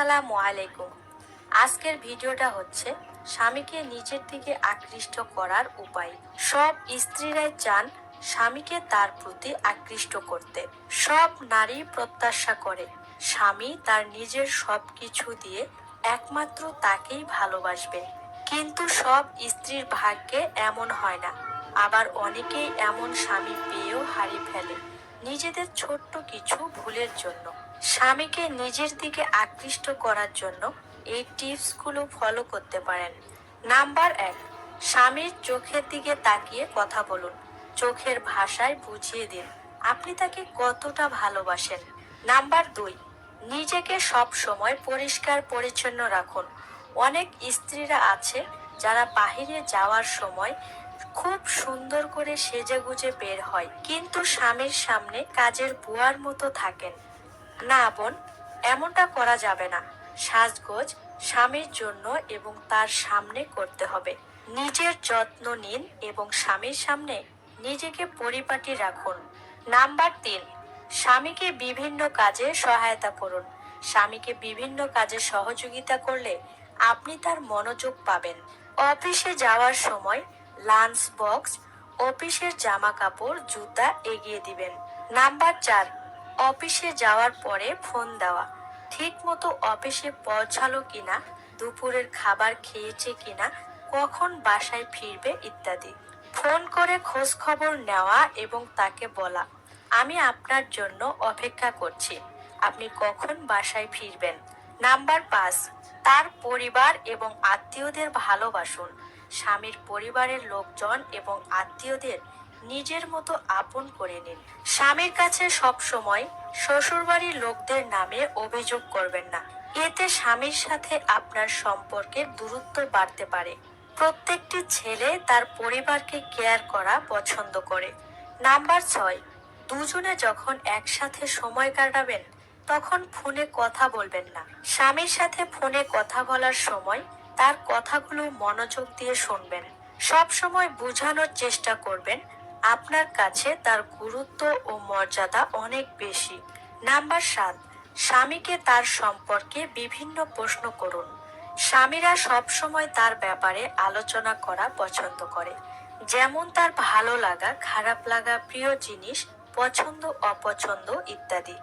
আসসালামু আলাইকুম। আজকের ভিডিওটা হচ্ছে স্বামীকে নিজের দিকে আকৃষ্ট করার উপায়। সব স্ত্রীরাই চান স্বামীকে তার প্রতি আকৃষ্ট করতে। সব নারী প্রত্যাশা করে স্বামী তার নিজের সব কিছু দিয়ে একমাত্র তাকেই ভালোবাসবে। কিন্তু সব স্ত্রীর ভাগ্যে এমন হয় না। আবার অনেকেই এমন স্বামী পেয়েও হারিয়ে ফেলে নিজেদের ছোট্ট কিছু ভুলের জন্য। স্বামীকে নিজের দিকে আকৃষ্ট করার জন্য এই টিপসগুলো ফলো করতে পারেন। নাম্বার এক, স্বামীর চোখের দিকে তাকিয়ে কথা বলুন। চোখের ভাষায় বুঝিয়ে দিন, আপনি তাকে কতটা ভালোবাসেন? নাম্বার দুই, নিজেকে সব সময় পরিষ্কার পরিচ্ছন্ন রাখুন। অনেক স্ত্রীরা আছে যারা বাহিরে যাওয়ার সময় খুব সুন্দর করে সেজে গুজে বের হয়, কিন্তু স্বামীর সামনে কাজের বুয়ার মতো থাকেন। না বোন, এমনটা করা যাবে না। সাজগোজ স্বামীর জন্য এবং তার সামনে করতে হবে। নিজের যত্ন নিন এবং স্বামীর সামনে নিজেকে পরিপাটি রাখুন। নাম্বার তিন, স্বামীকে বিভিন্ন কাজে সহায়তা করুন। স্বামীকে বিভিন্ন কাজে সহযোগিতা করলে আপনি তার মনোযোগ পাবেন। অফিসে যাওয়ার সময় লাঞ্চ বক্স, অফিসের জামা কাপড় জুতা এগিয়ে দিবেন। নাম্বার চার অফিসে যাওয়ার পরে ফোন দেওয়া। ঠিক মতো অফিসে পৌঁছালো কিনা, দুপুরের খাবার খেয়েছে কিনা, কখন বাসায় ফিরবে ইত্যাদি। ফোন করে খোঁজ খবর নেওয়া এবং তাকে বলা, আমি আপনার জন্য অপেক্ষা করছি। আপনি কখন বাসায় ফিরবেন? নাম্বার পাঁচ, তার পরিবার এবং আত্মীয়দের ভালোবাসুন। স্বামীর পরিবারের লোকজন এবং আত্মীয়দের নিজের মতো আপন করে নিন। স্বামীর কাছে সব সময় শ্বশুরবাড়ির লোকদের নামে অভিযোগ করবেন না। এতে স্বামীর সাথে আপনার সম্পর্কের দূরত্ব বাড়তে পারে। প্রত্যেকটি ছেলে তার পরিবারকে কেয়ার করা পছন্দ করে। নাম্বার ছয়, দুজনে যখন একসাথে সময় কাটাবেন, তখন ফোনে কথা বলবেন না। স্বামীর সাথে ফোনে কথা বলার সময় তার কথাগুলো মনোযোগ দিয়ে শুনবেন। সব সময় বোঝানোর চেষ্টা করবেন আপনার কাছে তার গুরুত্ব ও মর্যাদা অনেক বেশি। নাম্বার সাত, স্বামীকে তার সম্পর্কে বিভিন্ন প্রশ্ন করুন। স্বামীরা সব সময় তার ব্যাপারে আলোচনা করা পছন্দ করে। যেমন তার ভালো লাগা, খারাপ লাগা, প্রিয় জিনিস, পছন্দ, অপছন্দ ইত্যাদি।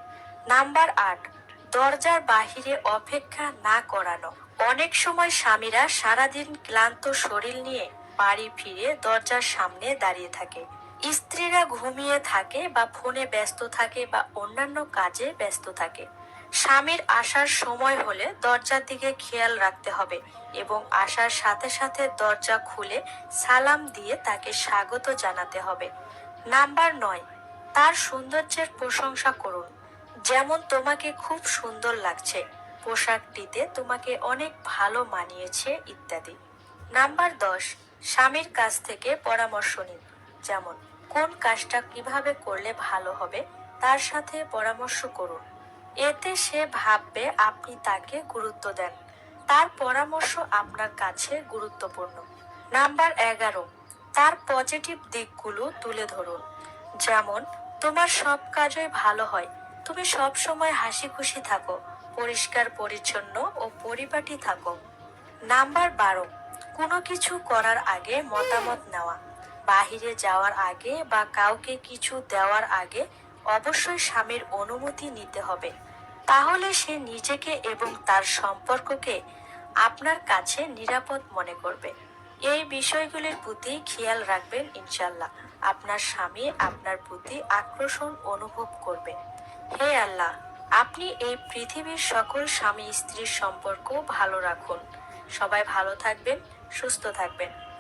নাম্বার আট, দরজার বাহিরে অপেক্ষা না করানো। অনেক সময় স্বামীরা সারাদিন ক্লান্ত শরীর নিয়ে বাড়ি ফিরে দরজার সামনে দাঁড়িয়ে থাকে। স্ত্রীরা ঘুমিয়ে থাকে বা ফোনে ব্যস্ত থাকে বা অন্যান্য কাজে ব্যস্ত থাকে। স্বামীর আসার সময় হলে দরজার দিকে খেয়াল রাখতে হবে এবং আসার সাথে সাথে দরজা খুলে সালাম দিয়ে তাকে স্বাগত জানাতে হবে। নাম্বার নয়, তার সৌন্দর্যের প্রশংসা করুন। যেমন তোমাকে খুব সুন্দর লাগছে, পোশাকটিতে তোমাকে অনেক ভালো মানিয়েছে ইত্যাদি। নাম্বার দশ, স্বামীর কাছ থেকে পরামর্শ নিন। যেমন, কোন কাজটা কীভাবে করলে ভালো হবে, তার সাথে পরামর্শ করুন। এতে সে ভাববে আপনি তাকে গুরুত্ব দেন। তার পরামর্শ আপনার কাছে গুরুত্বপূর্ণ। নাম্বার এগারো, তার পজিটিভ দিকগুলো তুলে ধরুন। যেমন, তোমার সব কাজই ভালো হয়, তুমি সব সময় হাসি খুশি থাকো, পরিষ্কার পরিচ্ছন্ন ও পরিপাটি থাকো। নাম্বার বারো, কোনো কিছু করার আগে মতামত নেওয়া। বাহিরে যাওয়ার আগে বা কাউকে কিছু দেওয়ার আগে অবশ্যই স্বামীর অনুমতি নিতে হবে। তাহলে সে নিজেকে এবং তার সম্পর্ককে আপনার কাছে নিরাপদ মনে করবে। এই বিষয়গুলির প্রতি খেয়াল রাখবেন ইনশাল্লাহ আপনার স্বামী আপনার প্রতি আকর্ষণ অনুভব করবে। হে আল্লাহ, আপনি এই পৃথিবীর সকল স্বামী স্ত্রীর সম্পর্ক ভালো রাখুন। সবাই ভালো থাকবেন, সুস্থ থাকবেন।